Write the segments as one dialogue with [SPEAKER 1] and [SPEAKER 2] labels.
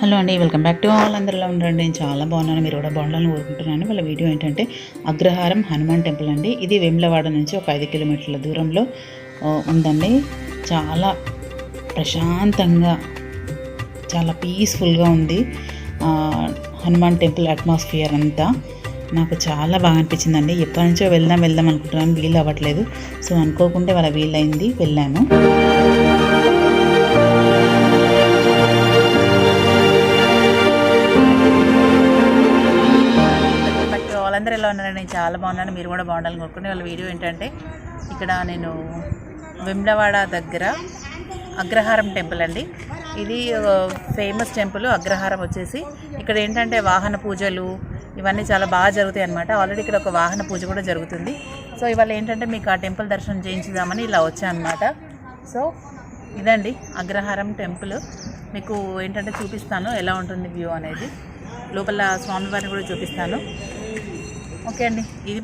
[SPEAKER 1] Hello అండి welcome back to all. అందరిలో ఉండండి. నేను చాలా బాగున్నాను. మీరు కూడా బాగుండాలని కోరుకుంటున్నాను. వాళ్ళ వీడియో ఏంటంటే అగ్రహారం హనుమాన్ టెంపుల్ అండి. ఇది వేములవాడ నుంచి ఒక ఐదు కిలోమీటర్ల దూరంలో ఉందండి. చాలా ప్రశాంతంగా చాలా పీస్ఫుల్గా ఉంది. హనుమాన్ టెంపుల్ అట్మాస్ఫియర్ అంతా. నాకు చాలా బాగా అనిపించిందండి. ఎప్పటి నుంచో వెళ్దాం వెళ్దాం అనుకుంటున్నాను. వీలు అవ్వట్లేదు. సో అనుకోకుండా వాళ్ళ వీలైంది వెళ్ళాము. బట్ ఎలా ఉన్నారని నేను చాలా బాగున్నాను. మీరు కూడా బాగుండాలని కోరుకునే వాళ్ళ వీడియో ఏంటంటే ఇక్కడ నేను వెమ్లవాడ దగ్గర అగ్రహారం టెంపుల్ అండి. ఇది ఫేమస్ టెంపుల్ అగ్రహారం వచ్చేసి. ఇక్కడ ఏంటంటే వాహన పూజలు ఇవన్నీ చాలా బాగా జరుగుతాయి అనమాట ఆల్రెడీ ఇక్కడ ఒక వాహన పూజ కూడా జరుగుతుంది. సో ఇవాళ ఏంటంటే మీకు ఆ టెంపుల్ దర్శనం చేయించుదామని ఇలా వచ్చాను అనమాట సో ఇదండి అగ్రహారం టెంపుల్. మీకు ఏంటంటే చూపిస్తాను ఎలా ఉంటుంది వ్యూ అనేది. లోపల స్వామివారిని కూడా చూపిస్తాను. ఓకే అండి. ఇది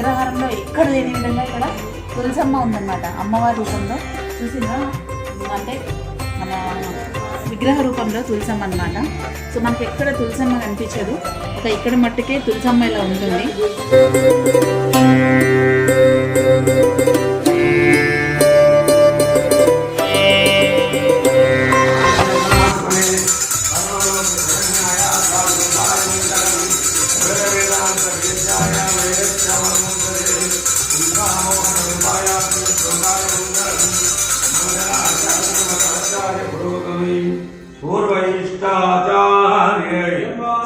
[SPEAKER 1] అగ్రహారంలో ఎక్కడ లేని విధంగా ఇక్కడ తులసమ్మ ఉందన్నమాట అమ్మవారి రూపంలో. చూసిందా అంటే మన విగ్రహ రూపంలో తులసమ్మ అన్నమాట. సో మనకి ఎక్కడ తులసమ్మ కనిపించదు. ఒక ఇక్కడ మట్టుకే తులసమ్మ ఇలా ఉంటుంది.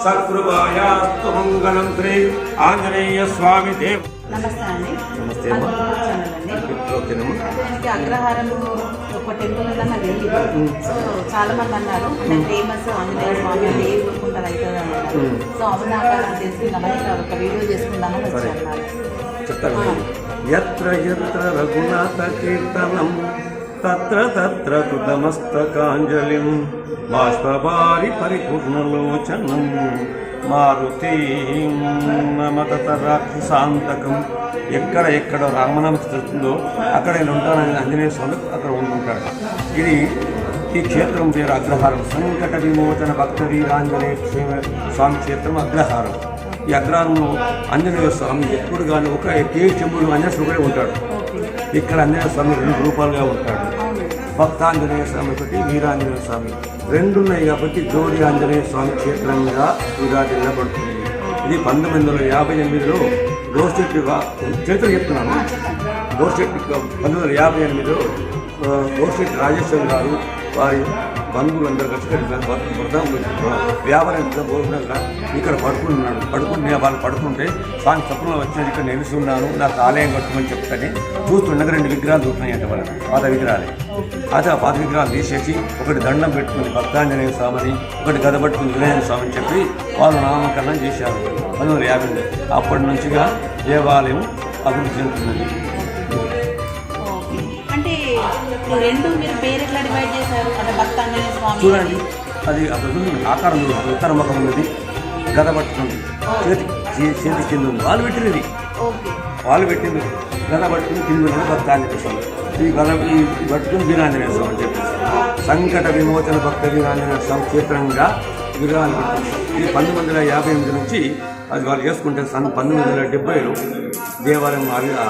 [SPEAKER 2] సత్కృపాయాస్తు మంగళం శ్రీ ఆంజనేయ స్వామి దేవ్
[SPEAKER 1] నమస్తే అండి.
[SPEAKER 2] నమస్తే
[SPEAKER 1] మన
[SPEAKER 2] అమ్మా.
[SPEAKER 1] యూట్యూబ్ ఛానల్ అండి
[SPEAKER 2] ఓకేనమ్మా
[SPEAKER 1] మనకి అగ్రహారం ఒక టెంపుల్ ఉందని నాకు తెలియదు సో చాలా మంది అన్నారు ఫేమస్ ఆంజనేయ స్వామి అంటే ఏ ఊరుకుంటారు అవుతుంది అన్నారు. సో అవునా తెలుసుకుందామని ఇలా ఒక వీడియో చేసుకుందామని. వచ్చాను.
[SPEAKER 2] చెప్తాను. ఎత్ర ఎత్ర రఘునాథ కీర్తనం తత్ర తత్ర కృతమస్తకాంజలిం బాష్పవారి పరిపూర్ణలోచనం మారుతి నమత రాక్షసాంతకం ఎక్కడ ఎక్కడ రామనామ స్థితుందో అక్కడ నేను ఉంటానని ఆంజనేయ స్వామి అక్కడ ఉంటుంటాడు. ఇది ఈ క్షేత్రం పేరు అగ్రహారం. సంకట విమోచన భక్త వీరాంజనేయ స్వామి క్షేత్రం అగ్రహారం. ఈ అగ్రహారంలో ఆంజనేయ స్వామి ఎప్పుడు కానీ ఒక ఏ చెంబులు ఆంజనేయ ఒకడే ఉంటాడు. ఇక్కడ ఆంజనేయ స్వామి రెండు రూపాలుగా ఉంటాడు. భక్తాంజనేయ స్వామి ఒకటి వీరాంజనేయ స్వామి. రెండు ఉన్నాయి కాబట్టి జోడి ఆంజనేయ స్వామి క్షేత్రంగా విరాజిల్లబడుతుంది ఇది పంతొమ్మిది వందల యాభై ఎనిమిదిలో గోర్చెట్టి చరిత్ర చెప్తున్నాను. గోర్చెట్టి పంతొమ్మిది వందల యాభై ఎనిమిదిలో ఆ, గోర్చెట్టి రాజేశ్వరం గారు వారి బంధువులందరూ కలిసి ఇక్కడ వ్రతం వ్యాపారం భోజనంగా ఇక్కడ పడుకున్నాడు పడుకుని వాళ్ళు పడుకుంటే స్వామి స్వప్నంలో వచ్చినది ఇక్కడ నిలిచి ఉన్నాను నాకు ఆలయం కట్టుమని చెప్తానే చూస్తుండగా రెండు విగ్రహాలు చూస్తున్నాయంట వాళ్ళకి పాత విగ్రహాలే. అది ఆ పాత విగ్రహాలు తీసేసి ఒకటి దండం పెట్టుకుని భక్తాంజనేయ స్వామిని ఒకటి గద పట్టుకుని వినాయక స్వామిని చెప్పి వాళ్ళు నామకరణం చేశారు. పంతొమ్మిది వందల యాభై అప్పటి నుంచిగా దేవాలయం అభివృద్ధి చెందుతున్నది.
[SPEAKER 1] ఇప్పుడు రెండు మీరు పేరు ఎట్లా డివైడ్ చేశారు. అంటే భక్తాంజనేయ స్వామి.
[SPEAKER 2] చూడండి. అది అక్కడ ఉంది, ఆకారం ఉంది ఉత్తర ముఖం ఉన్నది. గద పట్టుకుంది చేతి చేతి కింద ఉంది. వాళ్ళు పెట్టినది. వాళ్ళు పెట్టింది. గద పట్టుకుని కింద ఉన్నది భక్తాంజనేయ స్వామి. ఈ గద ఈ పట్టుకుని వీరాంజనేయ స్వామి అని చెప్పేసి. సంకట విమోచన భక్త వీరాంజనేయ స్వామి క్షేత్రంగా విగ్రహాలు ఇది పంతొమ్మిది వందల యాభై ఎనిమిది నుంచి అది వాళ్ళు చేసుకుంటే సన్ పంతొమ్మిది వందల డెబ్బైలో దేవాలయం అవి ఆ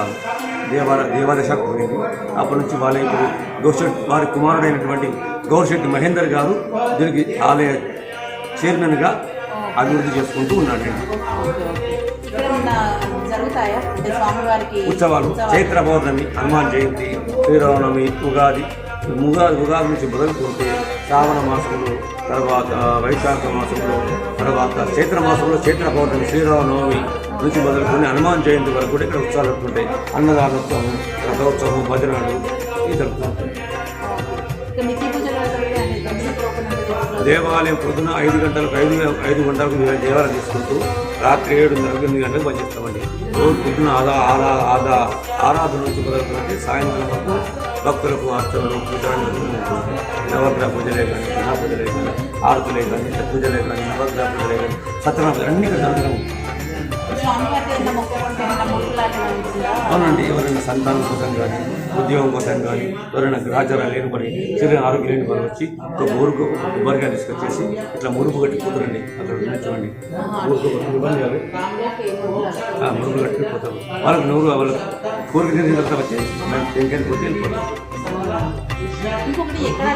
[SPEAKER 2] దేవాలయ దేవాలయ శాఖ పోయింది. అప్పటి నుంచి వాళ్ళ ఇప్పుడు గౌర్షెట్ వారి కుమారుడైనటువంటి గౌర్షెట్టి మహేందర్ గారు దీనికి ఆలయ చైర్మన్గా అభివృద్ధి చేసుకుంటూ ఉన్నాడండి.
[SPEAKER 1] ఓకే ఓకే ఇక్కడ ఉన్న జరుగుతాయా? అంటే స్వామివారికి
[SPEAKER 2] ఉత్సవాలు. చైత్ర పౌర్ణమి హనుమాన్ జయంతి శ్రీరామనవమి ఉగాది. ఉగాది ఉగాది నుంచి మొదలుకుంటే శ్రావణ మాసంలో తర్వాత వైశాఖ మాసంలో తర్వాత చైత్ర మాసంలో చైత్ర పౌర్ణమి శ్రీరామనవమి నుంచి మొదలుకొని హనుమాన్ జయంతి వరకు కూడా ఇక్కడ ఉత్సవాలు జరుగుతుంటాయి అన్నదానోత్సవం రథోత్సవం భజనలు
[SPEAKER 1] అంటే తెలుసు.
[SPEAKER 2] దేవాలయం పొద్దున ఐదు గంటలకు ఐదు ఐదు గంటలకు దేవాలయం తీసుకుంటూ రాత్రి ఏడున్నరకు ఎనిమిది గంటలకు భజిస్తామండి రోజు పొద్దున ఆదా ఆదా ఆదా ఆరాధన నుంచి మొదలుకుంటే సాయంత్రం వరకు భక్తులకు అర్చనలు పూజలు. నవగ్రహ పూజలే కానీ పూజలే కానీ ఆరతులే కానీ పూజలే కానీ నవగ్రహ పూజలే కానీ సత్యనారాయణ అన్ని ఇక్కడ అవునండి ఎవరైనా సంతానం కోసం కానీ ఉద్యోగం కోసం కానీ ఎవరైనా గ్రాచారాలు లేని పని శరీరం ఆరోగ్యం లేని పని వచ్చి ఒక ఊరుకు కొబ్బరికాయ తీసుకొచ్చేసి ఇట్లా మురుపు కట్టి పోతారండి అక్కడ ఉన్నాయి చూడండి. ఊరుకు కొబ్బరి కాదు. మురుపు కట్టి పోతారు వాళ్ళకి నూరు వాళ్ళకి కోరిక తీరిన తర్వాత వచ్చి టెంకాయలు పోతే వెళ్ళిపోతారు
[SPEAKER 1] ఇంకొకటి ఎక్కడ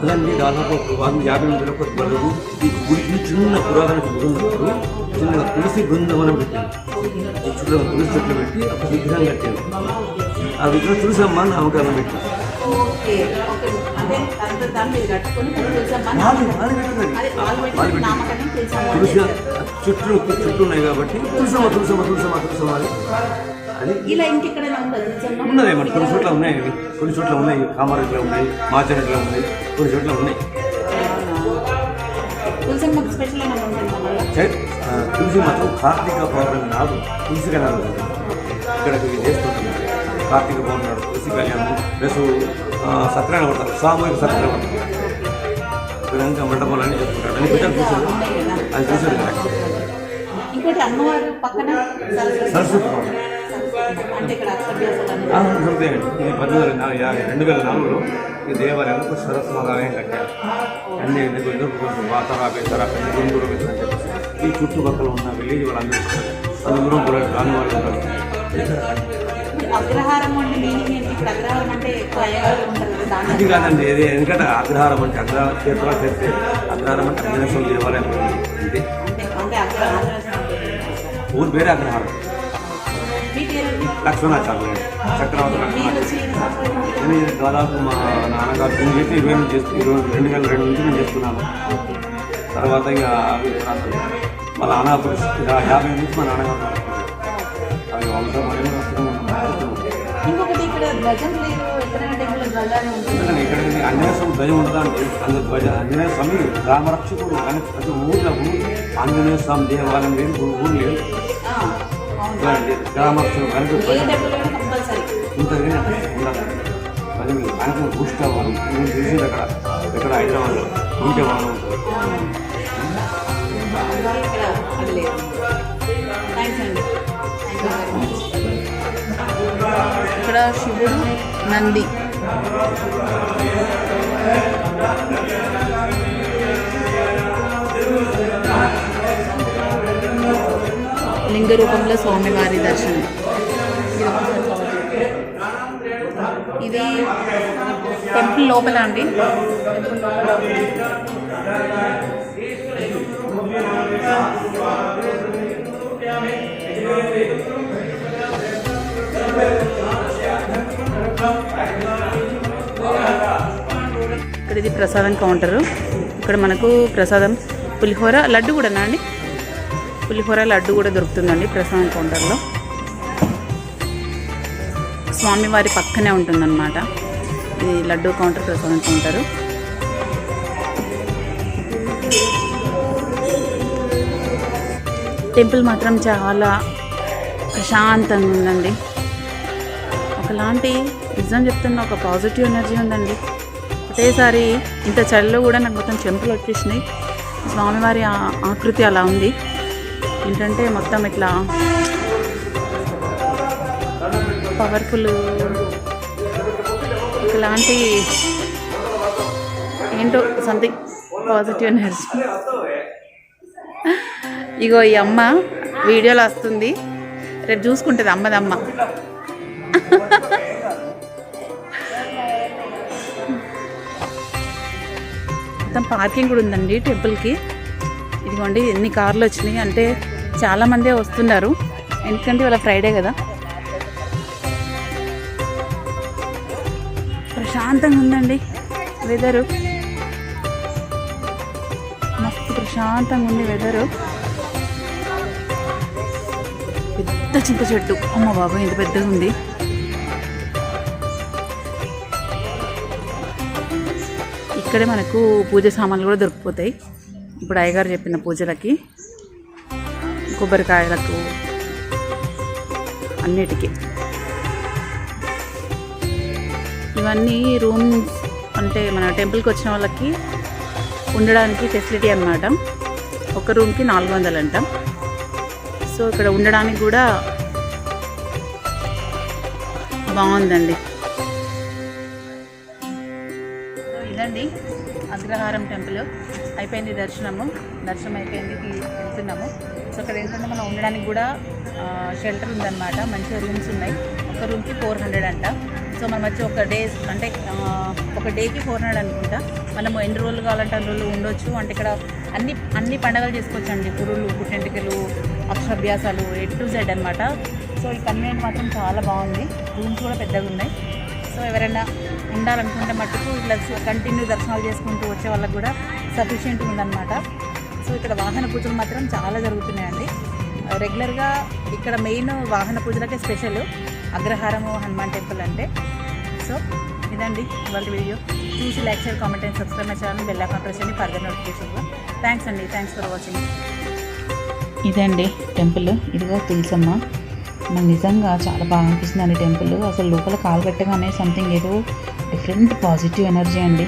[SPEAKER 2] అదండి దాదాపు ఒక వంద యాభై ఒక బరువు. ఈ గుడికి చిన్న పురాతన ఉన్నప్పుడు చిన్న తులసి బృందవనం పెట్టారు. ఈ చుట్టూ తులసి చెట్లు పెట్టి ఒక విగ్రహం కట్టారు ఆ విగ్రహం తులసమ్మ అని వాళ్ళు
[SPEAKER 1] పెట్టి
[SPEAKER 2] తులసి. చుట్టూ చుట్టూ ఉన్నాయి కాబట్టి తులసమ్మ తులసమ్మ తులసమ్మ తులసమ్మ అని అది
[SPEAKER 1] ఇలా ఇంకెక్కడైనా
[SPEAKER 2] ఉన్నది మన కొన్ని చోట్ల ఉన్నాయి ఇవి. కొన్ని చోట్ల ఉన్నాయి కామారెడ్డిలో ఉన్నాయి మాచరెడ్డిలో ఉన్నాయి కొన్ని చోట్ల ఉన్నాయి
[SPEAKER 1] స్పెషల్
[SPEAKER 2] తులసి మాత్రం కార్తీక పౌర్ణమి నాడు తులసి కళ్యాణం ఉంటుంది ఇక్కడ ఇవి చేస్తుంటున్నారు కార్తీక పౌర్ణమి నాడు తులసి కళ్యాణం ప్లస్ సత్యనారాయణ పడతారు సామూహిక సత్యనారాయణ పడతారు విధంగా మండపాలని చెప్తుంటారు అన్ని బిడ్డలు చూసారు అది చూసారు కదా
[SPEAKER 1] ఇంకోటి అమ్మవారు పక్కన సరస్వతి
[SPEAKER 2] ఆ, దొరుకుతాయండి ఇది రెండు వేల నాలుగులో ఈ దేవాలయంలో సరస్వతి ఆలయం కట్టారు. అన్ని ఎందుకు వాతావరణ అని చెప్పేసి. ఈ చుట్టుపక్కల ఉన్న విలేజ్ వాళ్ళందరూ వస్తారు. అందు దూరం కూడా రాని వాళ్ళు ఉంటారు అది కాదండి ఇది ఎందుకంటే అగ్రహారం అంటే అగ్రహార క్షేత్రాలు చేస్తే అగ్రహారం అంటే అగ్నేశ్వర దేవాలయం
[SPEAKER 1] అగ్రహారం
[SPEAKER 2] ఊరు పేరే అగ్రహారం.
[SPEAKER 1] పేరు
[SPEAKER 2] లక్ష్మణాచార్య చక్రవర్తి? నేను దాదాపు మా నాన్నగారు నేను చేసి ఇరవై నుంచి చేస్తూ ఇరవై రెండు వేల రెండు నుంచి నేను చేస్తున్నాను. తర్వాత ఇక. మా నాన్న ఇక యాభై నుంచి మా నాన్నగారు నడుపుతున్నారు. అవి వంశం అనేది వస్తున్నాం.
[SPEAKER 1] ఇంకొకటి ఇక్కడ ధ్వజం లేదు ఎక్కడైనా
[SPEAKER 2] ఆంజనేయ స్వామి ధ్వజం అంటే అందులో ధ్వజ ఆంజనేయ స్వామి రామరక్షకుడు కానీ ప్రతి ఊర్లో ఊరు ఆంజనేయ స్వామి దేవాలయం లేదు ఊరు లేదు రామరక్షకుడు కనుక ఉంటుంది ఉండాలి. అది మీకు ఆయనకు బూస్ట్ అవ్వాలి. నేను చూసింది అక్కడ. ఇక్కడ హైదరాబాద్లో? ఉంటే
[SPEAKER 1] ఇక్కడ శివుడు నంది. లింగ రూపంలో స్వామివారి దర్శనం. ఇది టెంపుల్ లోపల అండి. టెంపుల్ లోపల ఇక్కడ ఇది ప్రసాదం కౌంటరు. ఇక్కడ మనకు ప్రసాదం పులిహోర లడ్డు కూడానా అండి? పులిహోర లడ్డు కూడా దొరుకుతుందండి ప్రసాదం కౌంటర్లో. స్వామివారి పక్కనే ఉంటుందన్నమాట. ఈ లడ్డు కౌంటర్ ప్రసాదం కౌంటరు. టెంపుల్ మాత్రం చాలా ప్రశాంతంగా ఉందండి. ఒకలాంటి నిజం చెప్తున్న ఒక పాజిటివ్ ఎనర్జీ ఉందండి. ఒకేసారి ఇంత చలిలో కూడా నాకు మొత్తం చెంపులు వచ్చేసినాయి. స్వామివారి ఆకృతి అలా ఉంది. ఏంటంటే మొత్తం ఇట్లా పవర్ఫుల్ ఇలాంటి ఏంటో సంథింగ్ పాజిటివ్ ఎనర్జీ ఇగో ఈ అమ్మ వీడియోలో వస్తుంది. రేపు చూసుకుంటుంది అమ్మది అమ్మ మొత్తం పార్కింగ్ కూడా ఉందండి టెంపుల్కి ఇదిగోండి ఎన్ని కార్లు వచ్చినాయి అంటే చాలామందే వస్తున్నారు. ఎందుకంటే ఇవాళ ఫ్రైడే కదా. ప్రశాంతంగా ఉందండి వెదరు మస్తు ప్రశాంతంగా ఉంది వెదరు పెద్ద చింత చెట్టు. అమ్మ బాబా ఇంత పెద్దగా ఉంది. ఇక్కడే మనకు పూజ సామాన్లు కూడా దొరికిపోతాయి. ఇప్పుడు అయ్యగారు చెప్పిన పూజలకి. కొబ్బరికాయలకు అన్నిటికీ. ఇవన్నీ రూమ్స్ అంటే మన టెంపుల్కి వచ్చిన వాళ్ళకి ఉండడానికి ఫెసిలిటీ అన్నమాట. ఒక రూమ్కి నాలుగు వందలు అంట సో ఇక్కడ ఉండడానికి కూడా బాగుందండి. ఇదండి అగ్రహారం టెంపుల్. అయిపోయింది దర్శనము. దర్శనం అయిపోయింది వెళ్తున్నాము. సో ఇక్కడ ఏంటంటే మనం ఉండడానికి కూడా షెల్టర్ ఉందన్నమాట. మంచిగా రూమ్స్ ఉన్నాయి. ఒక రూమ్కి ఫోర్ హండ్రెడ్ అంట. సో మనం వచ్చి ఒక డే అంటే ఒక డేకి ఫోర్ హండ్రెడ్ అనుకుంటా. మనము ఎన్ని రోజులు కావాలంటే అన్ని రోజులు ఉండొచ్చు. అంటే ఇక్కడ అన్ని అన్ని పండగలు చేసుకోవచ్చు అండి పురులు పుట్టెంటికలు అక్షరాభ్యాసాలు ఏ టు జెడ్ అనమాట సో ఈ కన్వీనియంట్ మాత్రం చాలా బాగుంది. రూమ్స్ కూడా పెద్దగా ఉన్నాయి. సో ఎవరైనా ఉండాలనుకుంటే మట్టుకు ఇట్లా కంటిన్యూ దర్శనాలు చేసుకుంటూ వచ్చే వాళ్ళకి కూడా సఫిషియంట్ ఉందన్నమాట. సో ఇక్కడ వాహన పూజలు మాత్రం చాలా జరుగుతున్నాయండి. రెగ్యులర్గా ఇక్కడ మెయిన్ వాహన పూజలకే స్పెషల్ అగ్రహారము హనుమాన్ టెంపుల్ అంటే. సో ఇదండి ఇవాళ వీడియో. చూసి like share comment and subscribe my channel bell icon press చేయండి. ఫర్దర్ నోటిఫికేషన్ థ్యాంక్స్ అండి. థ్యాంక్స్ ఫర్ వాచింగ్ ఇదండి టెంపుల్. ఇదిగో తులసమ్మ. నాకు నిజంగా చాలా బాగా అనిపిస్తుంది అండి టెంపుల్. అసలు లోపల కాలు పెట్టగానే సంథింగ్ ఏదో డిఫరెంట్ పాజిటివ్ ఎనర్జీ అండి.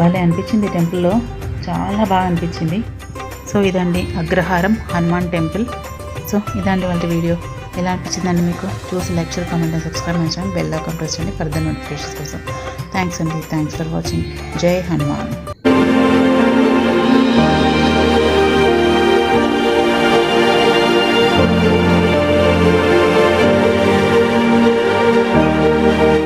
[SPEAKER 1] భలే అనిపించింది టెంపుల్లో. చాలా బాగా అనిపించింది. సో ఇదండి అగ్రహారం హనుమాన్ టెంపుల్. సో ఇదండి వాళ్ళ వీడియో. ఎలా అనిపించిందండి మీకు? చూసి లెక్చర్ కామెంట్ సబ్స్క్రైబ్ చేయండి బెల్ ఐకాన్ ప్రెస్ చేయండి ఫర్దర్ నోటిఫికేషన్స్ కోసం. థ్యాంక్స్ అండి. Thanks for watching. జై హనుమాన్.